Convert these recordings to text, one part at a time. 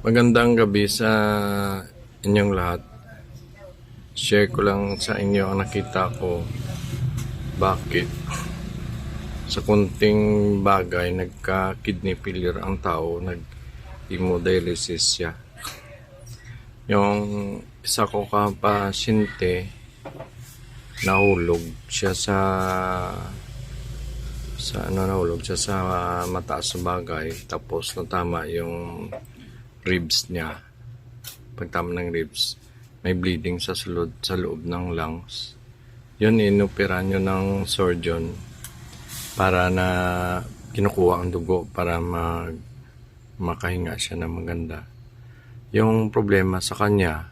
Magandang gabi sa inyong lahat. Share ko lang sa inyo ang nakita ko. Bakit? Sa kunting bagay, nagka-kidney failure ang tao, nag-hemodialysis siya. Yung isa ko kapasyente, nahulog siya sa sa ano nahulog siya sa mataas na bagay tapos natama yung ribs niya. Pagtama ng ribs may bleeding sa sulod sa loob ng lungs. Yun inopera nyo ng surgeon para na kinukuha ang dugo para mag makahinga siya ng maganda. Yung problema sa kanya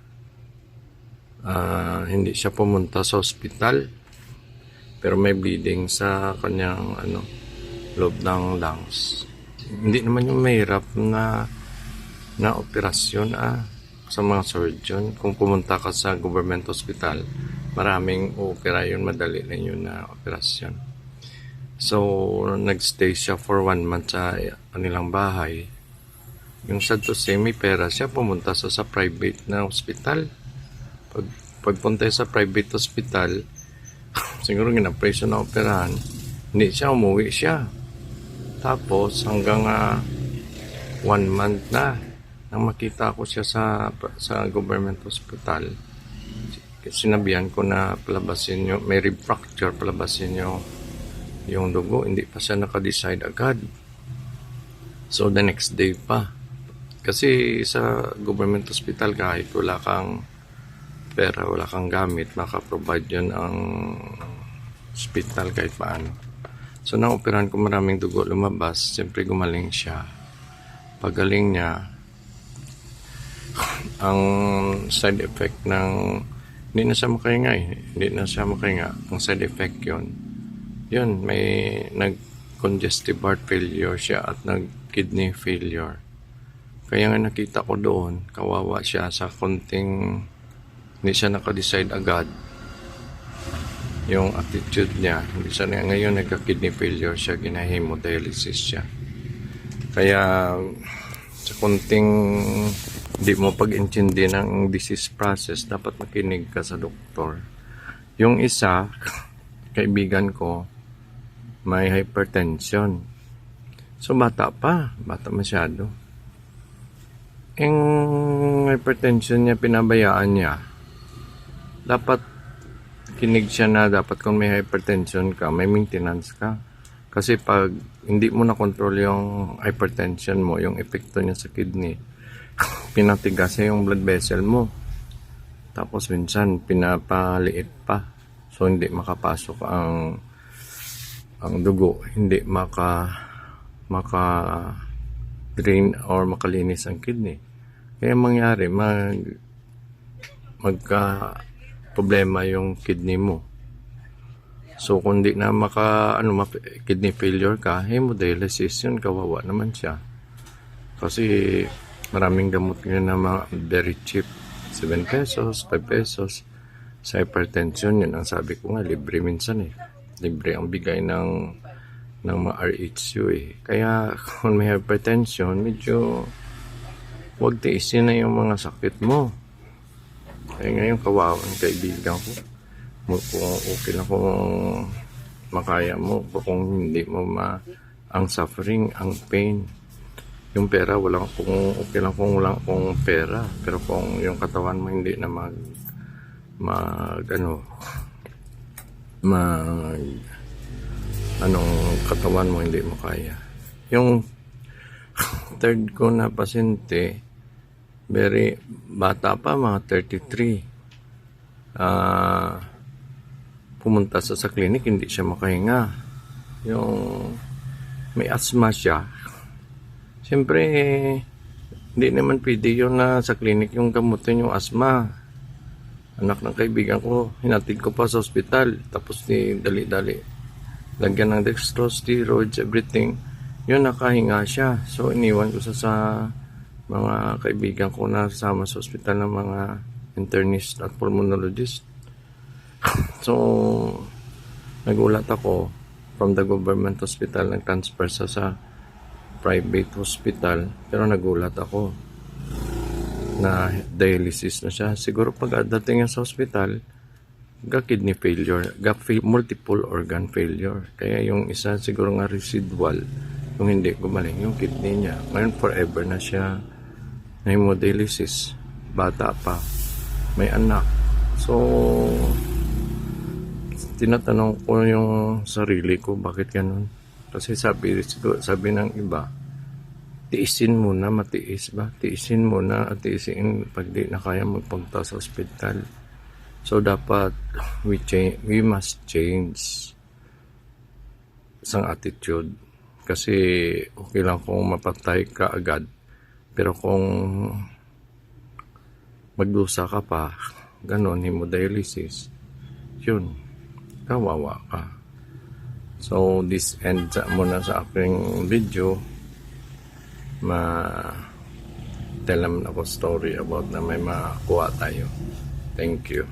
ah, hindi siya pumunta sa ospital pero may bleeding sa kanyang ano loob ng lungs. Hindi naman yung mahirap na na operasyon ah sa mga surgeon. Kung pumunta ka sa government hospital maraming opera yun madali na yun na operasyon. So nagstay siya for one month sa kanilang bahay. Yung sad to say may pera siya pumunta sa sa private na hospital. Pag pagpunta sa private hospital siguro gina-preso na operahan hindi siya umuwi siya. Tapos hanggang ah, one month na nang makita ko siya sa sa government hospital sinabihan ko na palabasin nyo may rib fracture palabasin nyo yung dugo. Hindi pa siya nakadecide agad. So the next day pa. Kasi sa government hospital kahit wala kang pera wala kang gamit makaprovide yun ang hospital kahit paano. So nang operahan ko maraming dugo lumabas. Siyempre gumaling siya. Pagaling niya ang side effect ng hindi na siya makahinga eh. hindi na siya makahinga. Ang side effect yon yun may nag congestive heart failure siya at nag kidney failure. Kaya nga nakita ko doon kawawa siya sa konting hindi siya nakadecide agad. Yung attitude niya hindi siya na ngayon nagka kidney failure siya ginahemodialysis siya. Kaya sa konting hindi mo pag-intindi ng disease process, dapat makinig ka sa doktor. Yung isa, kaibigan ko, may hypertension. So, bata pa. Bata masyado. Yung hypertension niya, pinabayaan niya. Dapat, kinig siya na dapat kung may hypertension ka, may maintenance ka. Kasi pag hindi mo na control yung hypertension mo, yung epekto niya sa kidney, pinatigas yung blood vessel mo. Tapos minsan pinapaliit pa. So hindi makapasok ang ang dugo, hindi maka maka drain or makalinis ang kidney. Kaya mangyari mag magka problema yung kidney mo. So kung di na maka ano ma- kidney failure ka, hemodialysis yun kawawa naman siya. Kasi maraming gamot ngayon na mga very cheap. 7 pesos, 5 pesos. Sa hypertension, yun ang sabi ko nga, libre minsan eh. Libre ang bigay ng ng mga RHU eh. Kaya kung may hypertension, medyo wag tiisin na yung mga sakit mo. Kaya ngayon kawawa ang kaibigan ko. Kung okay lang kung makaya mo, kung hindi mo ma ang suffering, ang pain, yung pera wala kung okay lang kung wala kung pera. Pero kung yung katawan mo hindi na mag mag ano mag anong katawan mo hindi mo kaya. Yung third ko na pasyente very bata pa mga 33 ah pumunta sa sa clinic hindi siya makahinga. Yung may asthma siya Siyempre, hindi naman pwede yun na sa clinic yung gamutin yung asma. Anak ng kaibigan ko, hinatid ko pa sa ospital. Tapos ni dali-dali. Lagyan ng dextrose, steroids, everything. Yun, nakahinga siya. So, iniwan ko sa, sa mga kaibigan ko na sama sa ospital ng mga internist at pulmonologist. so, nagulat ako from the government hospital, nag-transfer sa sa private hospital pero nagulat ako na dialysis na siya. Siguro pag dating niya sa hospital, ga kidney failure, ga multiple organ failure. Kaya yung isa siguro nga residual, yung hindi gumaling yung kidney niya. Ngayon forever na siya na hemodialysis. Bata pa. May anak. So, tinatanong ko yung sarili ko, bakit ganun? Kasi sabi, sabi ng iba, tiisin muna, matiis ba? Tiisin muna at tiisin pag di na kaya magpunta sa ospital. So, dapat we, change, we must change isang attitude. Kasi okay lang kung mapatay ka agad. Pero kung magdusa ka pa, ganon, hemodialysis, yun, kawawa ka. So, this ends muna sa aking video. Ma tell naman ako story about na may makuha tayo. Thank you.